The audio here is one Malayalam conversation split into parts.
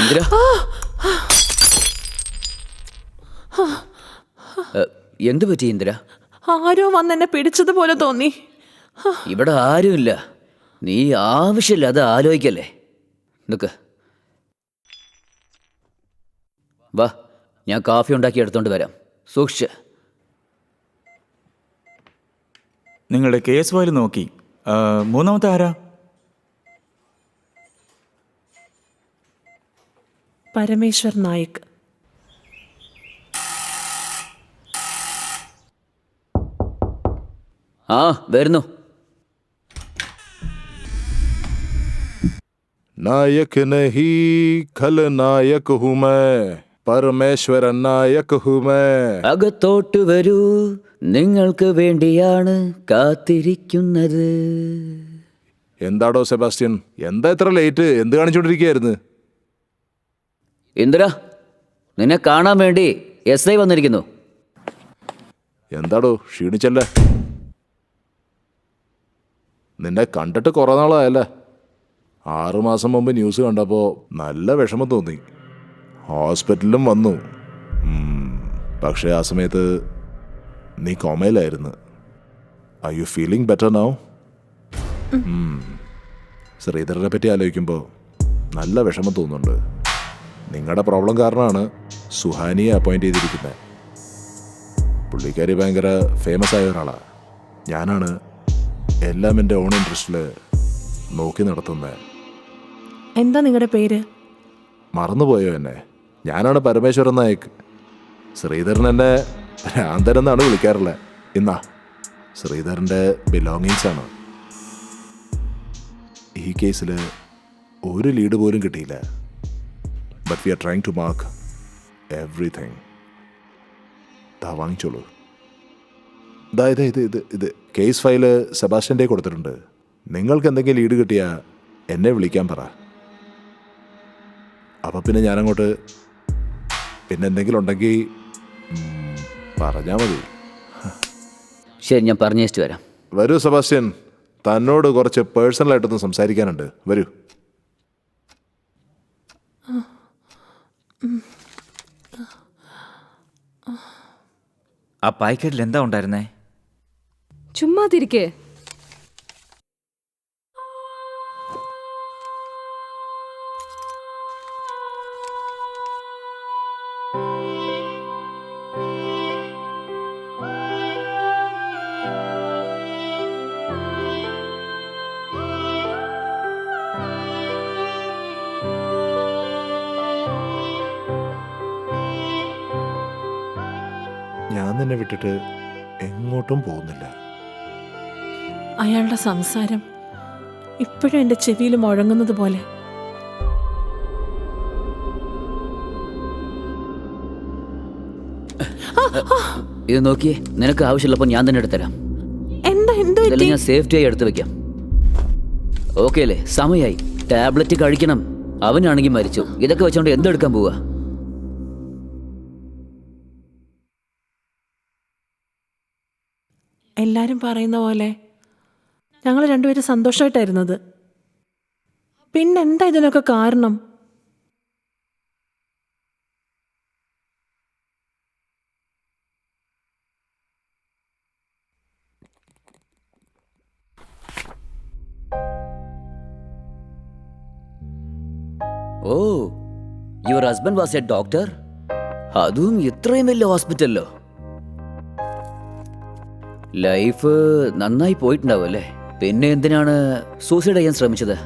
ഇന്ദിര എന്തു പറ്റി ഇന്ദിര? ആരോ വന്ന് എന്നെ പിടിച്ചതുപോലെ തോന്നി. ഇവിടെ ആരുമില്ല. നീ ആവശ്യമില്ല അത് ആലോചിക്കല്ലേ. നിക്ക്. വാ ഞാൻ കാഫി ഉണ്ടാക്കി എടുത്തോണ്ട് വരാം. സൂക്ഷിച്ച്. നിങ്ങളുടെ കേസ് ഫയൽ നോക്കി. മൂന്നാമത്തെ ആരാ? പരമേശ്വർ നായിക് ആ വരുന്നു नायक नहीं खलनायक हूँ मैं परमेश्वर नायक हूँ मैं അകത്തോട്ട് വരൂ നിങ്ങൾക്ക് വേണ്ടിയാണ് കാത്തിരിക്കുന്നത് എന്താടോ സെബാസ്റ്റ്യൻ എന്താ ഇത്ര ലേറ്റ് എന്ത് കാണിച്ചോണ്ടിരിക്കുകയായിരുന്നു ഇന്ദിര നിന്നെ കാണാൻ വേണ്ടി എസ് ഐ വന്നിരിക്കുന്നു. എന്താടോ ക്ഷീണിച്ചല്ലേ? നിന്നെ കണ്ടിട്ട് കുറേ നാളായല്ലേ? ആറുമാസം മുമ്പ് ന്യൂസ് കണ്ടപ്പോൾ നല്ല വിഷമം തോന്നി. ഹോസ്പിറ്റലിലും വന്നു. പക്ഷെ ആ സമയത്ത് നീ കോമയിലായിരുന്നു. I you feeling better now ശ്രീധരനെ പറ്റി ആലോചിക്കുമ്പോൾ നല്ല വിഷമം തോന്നുന്നുണ്ട്. നിങ്ങളുടെ പ്രോബ്ലം കാരണമാണ് സുഹാനിയെ അപ്പോയിന്റ് ചെയ്തിരിക്കുന്നത് പുള്ളിക്കാരി ഭയങ്കര ഫേമസ് ആയ ഒരാളാണ് ഞാനാണ് എല്ലാം എന്റെ ഓൺ ഇൻട്രസ്റ്റിൽ നോക്കി നടത്തുന്നത് എന്താ നിങ്ങളുടെ പേര്? മറന്നുപോയോ എന്നെ? ഞാനാണ് പരമേശ്വരൻ നായക്. ശ്രീധരൻ എന്നെ ഭ്രാന്തൻ എന്നാണ് വിളിക്കാറുള്ളത് ഇന്നാ ശ്രീധരന്റെ ബിലോങ്ങിങ്സ് ആണ്. ഈ കേസിൽ ഒരു ലീഡ് പോലും കിട്ടിയില്ല. But we are trying to mark everything ദാ വാങ്ങിച്ചോളൂ. ദാ ഇത് ഇത് ഇത് ഇത് കേസ് ഫയൽ സെബാസ്റ്റ്യന്റെ കൊടുത്തിട്ടുണ്ട്. നിങ്ങൾക്ക് എന്തെങ്കിലും ലീഡ് കിട്ടിയാൽ എന്നെ വിളിക്കാൻ പറ. അപ്പം പിന്നെ ഞാനങ്ങോട്ട് പിന്നെ എന്തെങ്കിലും ഉണ്ടെങ്കിൽ പറഞ്ഞാൽ മതി. ശരി ഞാൻ പറഞ്ഞേച്ചിട്ട് വരാം. വരൂ സെബാസ്റ്റ്യൻ. തന്നോട് കുറച്ച് പേഴ്സണലായിട്ടൊന്ന് സംസാരിക്കാനുണ്ട്. വരൂ. ആ പായ്ക്കറ്റിൽ എന്താ ഉണ്ടായിരുന്നേ? ചുമ്മാതിരിക്കേ. നിന്നെ വിട്ടിട്ട് എങ്ങോട്ടും പോകുന്നില്ല. അയാളുടെ സംസാരം ഇപ്പോഴും എന്റെ ചെവിയിൽ മുഴങ്ങുന്നത് പോലെ. ഇത് നോക്കിയേ നിനക്ക് ആവശ്യമുള്ളപ്പോൾ ഞാൻ തന്നെ എടുത്തരാം എന്താ എന്തോ ഇതെല്ലാം ഞാൻ സേഫ്റ്റിയായി എടുത്തു വെക്കാം. ഓക്കെ അല്ലേ? സമയായി. ടാബ്ലറ്റ് കഴിക്കണം. അവനാണെങ്കിൽ മരിച്ചു. ഇതൊക്കെ വെച്ചോണ്ട് എന്തെടുക്കാൻ പോവാ? എല്ലാരും പറയുന്ന പോലെ ഞങ്ങൾ രണ്ടുപേരും സന്തോഷമായിട്ടായിരുന്നത്. പിന്നെന്താ ഇതിനൊക്കെ കാരണം? ഓ your husband was a doctor അതും ഇത്രയും വലിയ ഹോസ്പിറ്റലിലോ ലൈഫ് നന്നായി പോയിട്ടുണ്ടാവും അല്ലേ? പിന്നെ എന്തിനാണ് സൂസൈഡ് ചെയ്യാൻ ശ്രമിച്ചത്?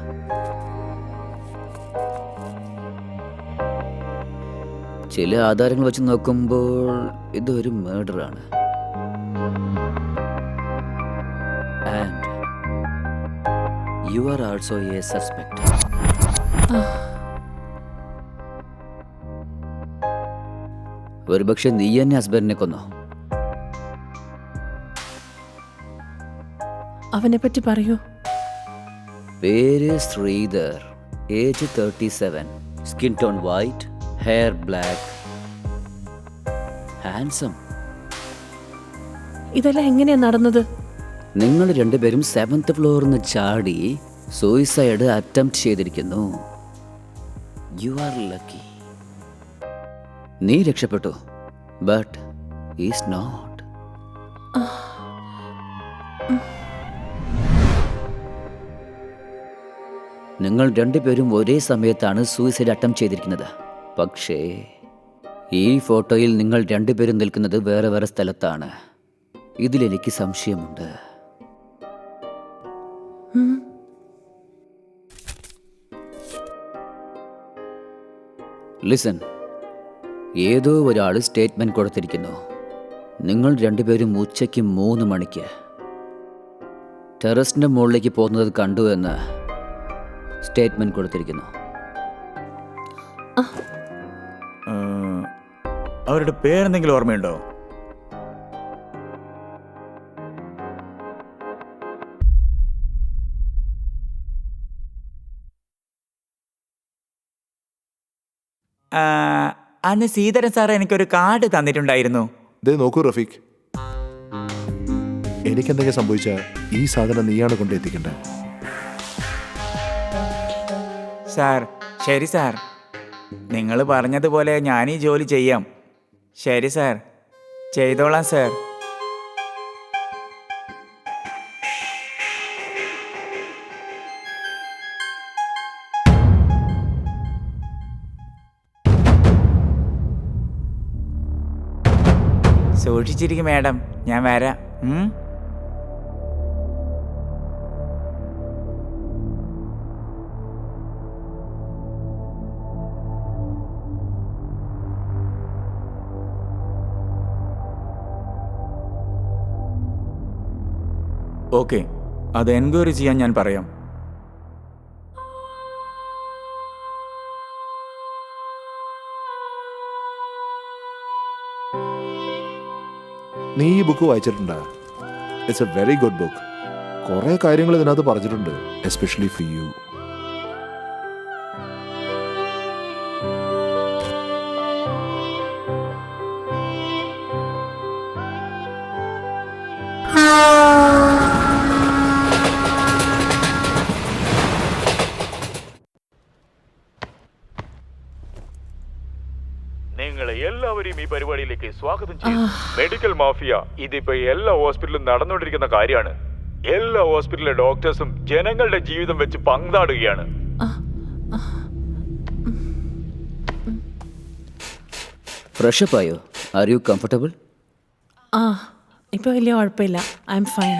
ചില ആധാരങ്ങൾ വെച്ച് നോക്കുമ്പോൾ ഇതൊരു murder and you are also a suspect ഒരുപക്ഷെ നീ എന്നെ ഹസ്ബൻഡിനെ കൊന്നോ? അവനെ പറ്റി പറയൂ. പേര് Sreedhar. Age thirty seven. Skin tone white hair black. Handsome. ഇതെല്ലാം എങ്ങനെയാ നടന്നത്? നിങ്ങൾ രണ്ടുപേരും സെവൻത് ഫ്ലോറിൽ നിന്ന് ചാടി സൂയിസൈഡ് അറ്റംപ്റ്റ് ചെയ്തിരിക്കുന്നു. യു ആർ ലക്കി നീ രക്ഷപ്പെട്ടു. ബട്ട് ഈസ് നോട്ട് നിങ്ങൾ രണ്ടുപേരും ഒരേ സമയത്താണ് സൂയിസൈഡ് അറ്റംപ്റ്റ് ചെയ്തിരിക്കുന്നത്. പക്ഷേ ഈ ഫോട്ടോയിൽ നിങ്ങൾ രണ്ടുപേരും നിൽക്കുന്നത് വേറെ വേറെ സ്ഥലത്താണ്. ഇതിലെനിക്ക് സംശയമുണ്ട്. ലിസൺ ഏതോ ഒരാൾ സ്റ്റേറ്റ്മെന്റ് കൊടുത്തിരിക്കുന്നു. നിങ്ങൾ രണ്ടുപേരും ഉച്ചയ്ക്ക് മൂന്ന് മണിക്ക്. ടെറസിന്റെ മുകളിലേക്ക് പോകുന്നത് കണ്ടു എന്ന് സ്റ്റേറ്റ്മെന്റ് കൊടുത്തിരിക്കുന്നു. അവരുടെ പേരെന്തെങ്കിലും ഓർമ്മയുണ്ടോ? അന്ന് സീതരൻ സാർ എനിക്കൊരു കാർഡ് തന്നിട്ടുണ്ടായിരുന്നു. ദേ നോക്കൂ റഫീഖ്. എനിക്കെന്തെങ്കിലും സംഭവിച്ചാൽ ഈ സാധനം നീയാണ് കൊണ്ടെത്തിക്കേണ്ടത് സാർ. ശരി സാർ. നിങ്ങൾ പറഞ്ഞതുപോലെ ഞാൻ ഈ ജോലി ചെയ്യാം. ശരി സാർ. ചെയ്തോളാം സാർ. സൂക്ഷിച്ചിരിക്കും മാഡം. ഞാൻ വരാം. ഓക്കെ അത് എൻക്വയറി ചെയ്യാൻ ഞാൻ പറയാം. നീ ഈ book വായിച്ചിട്ടുണ്ടാ? It's a very good book കുറേ കാര്യങ്ങൾ ഇതിനകത്ത് പറഞ്ഞിട്ടുണ്ട് എസ്പെഷ്യലി ഫോർ യു പരിപാടിയിലേക്ക് സ്വാഗതം ചെയ്യുന്നു. മെഡിക്കൽ മാഫിയ ഇതിപ്പോ എല്ലാ ഹോസ്പിറ്റലും നടന്നുകൊണ്ടിരിക്കുന്ന കാര്യമാണ്. എല്ലാ ഹോസ്പിറ്റലിലെ ഡോക്ടേഴ്സും ജനങ്ങളുടെ ജീവിതം വെച്ച് പങ്കാടുകയാണ്. ആയോ? ആർ യു കംഫർട്ടബിൾ ആ ഇപ്പോൾ വലിയ കുഴപ്പമില്ല. I'm fine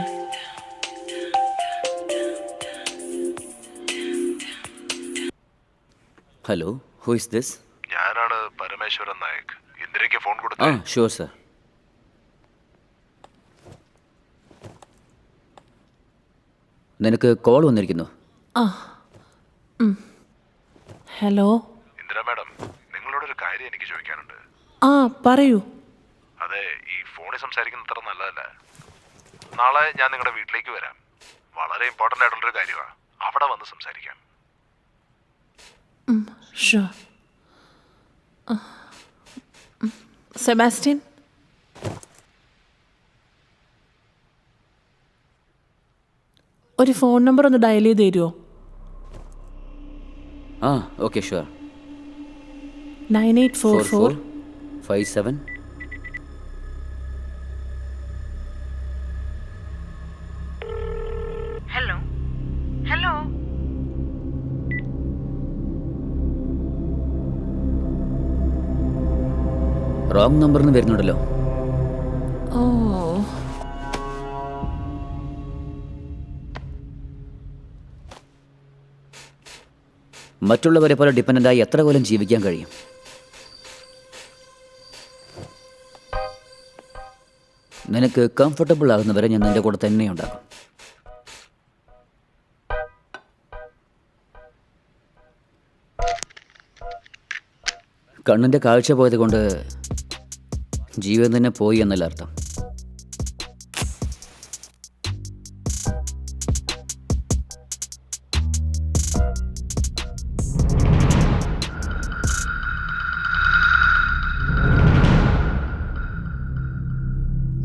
hello who is this ഞാനാണ് പരമേശ്വരൻ നായക്. ഇന്ദിരയ്ക്ക് ഫോൺ കൊടുത്തു. ആ ഷുവർ സർ നിനക്ക് കോൾ വന്നിരിക്കുന്നു. ആ ഹലോ ഇന്ദിര മാഡം നിങ്ങളോട് ഒരു കാര്യം എനിക്ക് ചോദിക്കാനുണ്ട്. ആ പറയൂ. അതെ ഈ ഫോണിൽ സംസാരിക്കുന്നത് അത്ര നല്ലതല്ല. നാളെ ഞാൻ നിങ്ങളുടെ വീട്ടിലേക്ക് വരാം. വളരെ ഇമ്പോർട്ടന്റ് ആയിട്ടുള്ളൊരു കാര്യമാണ് അവിടെ വന്ന് സംസാരിക്കാം. ഷുവർ സെബാസ്റ്റ്യൻ ഒരു ഫോൺ നമ്പർ ഒന്ന് ഡയൽ ചെയ്ത് തരുമോ ആ okay sure nine eight four four four four five seven wrong നമ്പറിൽ നിന്ന് വരുന്നുണ്ടല്ലോ. ഓ. മറ്റുള്ളവരെ പോലെ ഡിപ്പെൻഡന്റായി എത്ര കൊല്ലം ജീവിക്കാൻ കഴിയും? നിനക്ക് കംഫർട്ടബിൾ ആകുന്നവരെ ഞാൻ നിന്റെ കൂടെ തന്നെ ഉണ്ടാകും കണ്ണിന്റെ കാഴ്ച പോയത് കൊണ്ട് ജീവൻ തന്നെ പോയി എന്നല്ല അർത്ഥം?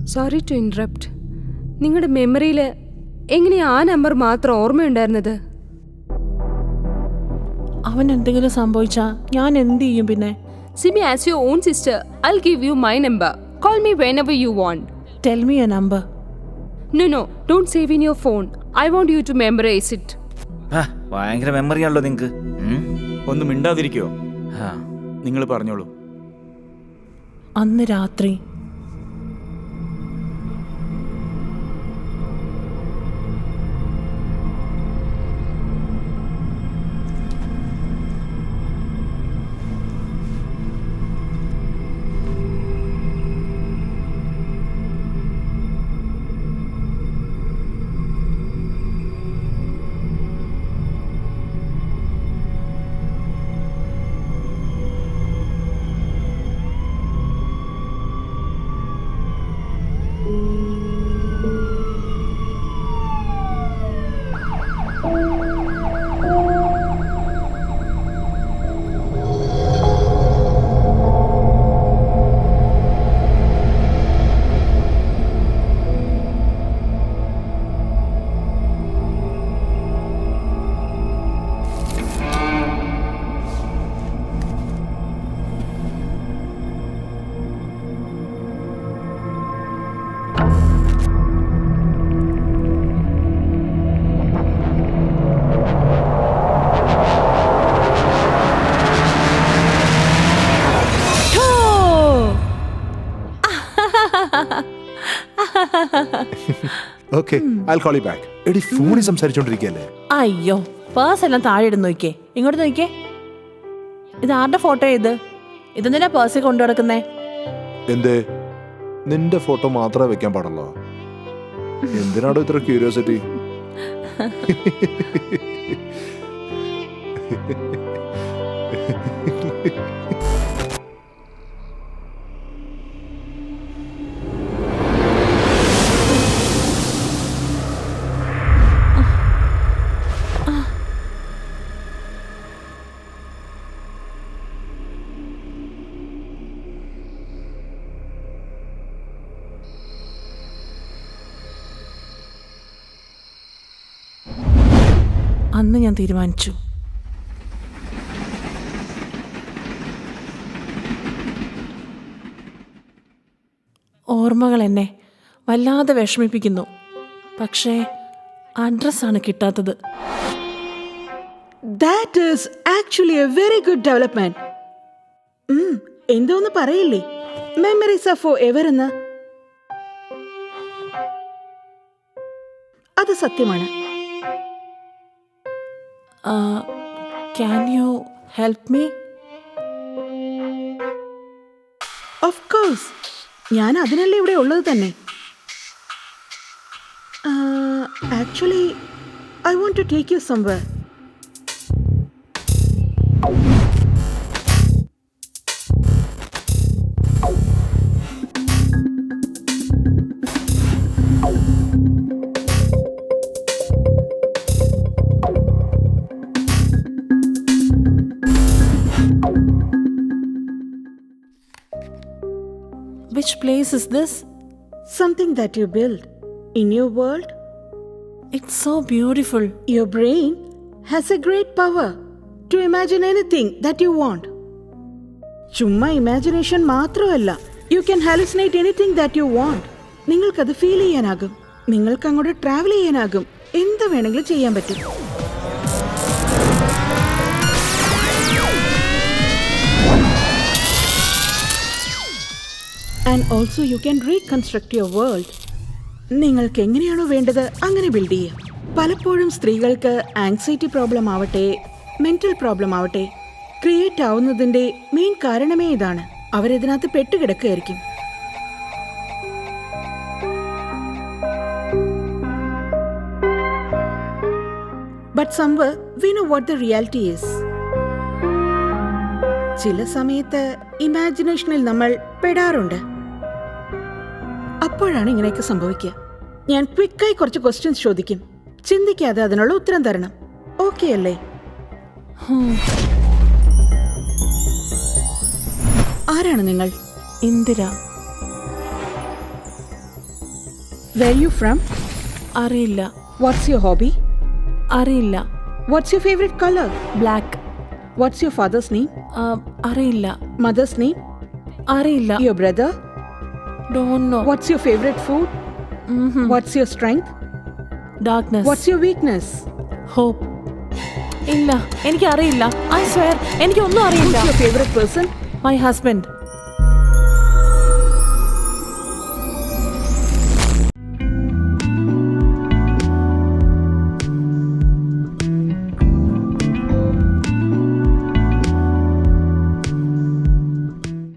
സോറി ടു ഇൻറപ്റ്റ് നിങ്ങളുടെ മെമ്മറിയിൽ എങ്ങനെയാ ആ നമ്പർ മാത്രം ഓർമ്മയുണ്ടായിരുന്നത്? അവൻ എന്തെങ്കിലും സംഭവിച്ചാ ഞാൻ എന്ത് ചെയ്യും പിന്നെ? Simi, as your own sister, I'll give you my number. Call me whenever you want. Tell me your number. No, no, don't save in your phone. I want you to memorize it. ആ, ഭയങ്കര മെമ്മറി ആണല്ലോ നിങ്ങക്ക് ഉം? ഒന്ന് മിണ്ടാതിരിക്കോ ആ. നിങ്ങൾ പറഞ്ഞോളൂ അന്ന് രാത്രി okay I call you back എടി ഫോണിൽ സംസാരിച്ചോണ്ടിരിക്കല്ലേ? അയ്യോ പേഴ്സ് എല്ലാം താഴെ ഇടുന്ന് നോക്കിയേ. ഇങ്ങോട്ട് നോക്കിയേ. ഇത് ആരുടെ ഫോട്ടോ ഇത്? ഇതെന്തിനാ പേഴ്സിൽ കൊണ്ടു നടക്കുന്നേ. എന്തേ? നിന്റെ ഫോട്ടോ മാത്രമേ വെക്കാൻ പാടുള്ളോ? എന്തിനാടോ ഇത്ര ക്യൂരിയോസിറ്റി അന്ന് ഞാൻ തീരുമാനിച്ചു. ഓർമ്മകൾ എന്നെ വല്ലാതെ വിഷമിപ്പിക്കുന്നു. പക്ഷേ അഡ്രസ്സാണ് കിട്ടാത്തത്. That is actually a very good development എന്തോന്ന് പറയില്ലേ? മെമ്മറീസ് ഓഫ് എന്ന്. അത് സത്യമാണ്. Can you help me of course ഞാൻ അതിനല്ലേ ഇവിടെ ഉള്ളത് തന്നെ. Actually I want to take you somewhere which place is this something that you build in your world it's so beautiful Your brain has a great power to imagine anything that you want. ചുമ്മാ ഇമാജിനേഷൻ മാത്രമല്ല. You can hallucinate anything that you want നിങ്ങൾക്കത് ഫീൽ ചെയ്യാനാകും. നിങ്ങൾക്ക് അങ്ങോട്ട് ട്രാവൽ ചെയ്യാനാകും. എന്ത് വേണമെങ്കിലും ചെയ്യാൻ പറ്റും. And also you can reconstruct your world നിങ്ങൾക്ക് എങ്ങനെയാണോ വേണ്ടത് അങ്ങനെ ബിൽഡ് ചെയ്യാം. പലപ്പോഴും സ്ത്രീകൾക്ക് ആങ്സൈറ്റി പ്രോബ്ലം ആവട്ടെ മെന്റൽ പ്രോബ്ലം ആവട്ടെ ക്രിയേറ്റ് ആവുന്നതിന്റെ മെയിൻ കാരണമേ ഇതാണ്. അവരിതിനകത്ത് പെട്ടുകിടക്കുകയായിരിക്കും. But somewhere we know what the reality is ചില സമയത്ത് ഇമാജിനേഷനിൽ നമ്മൾ പെടാറുണ്ട്. അപ്പോഴാണ് ഇങ്ങനെയൊക്കെ സംഭവിക്കുക. ഞാൻ ക്വിക്കായി കുറച്ച് ക്വസ്റ്റ്യൻസ് ചോദിക്കും. ചിന്തിക്കാതെ അതിനുള്ള ഉത്തരം തരണം. ഓക്കെ അല്ലേ? ആരാണ് നിങ്ങൾ? ഇന്ദിര. വെർ യു ഫ്രം അറിയില്ല. വാട്ട്സ് യുവർ ഹോബി അറിയില്ല. What's your favourite colour black What's your father's name? ആ, അറിയില്ല Mother's name? അറിയില്ല Your brother? Don't know What's your favorite food? What's your strength? Darkness What's your weakness? Hope ഇല്ല എനിക്ക് അറിയില്ല ഐ സ്വയർ എനിക്ക് ഒന്നും അറിയില്ല your favorite person? My husband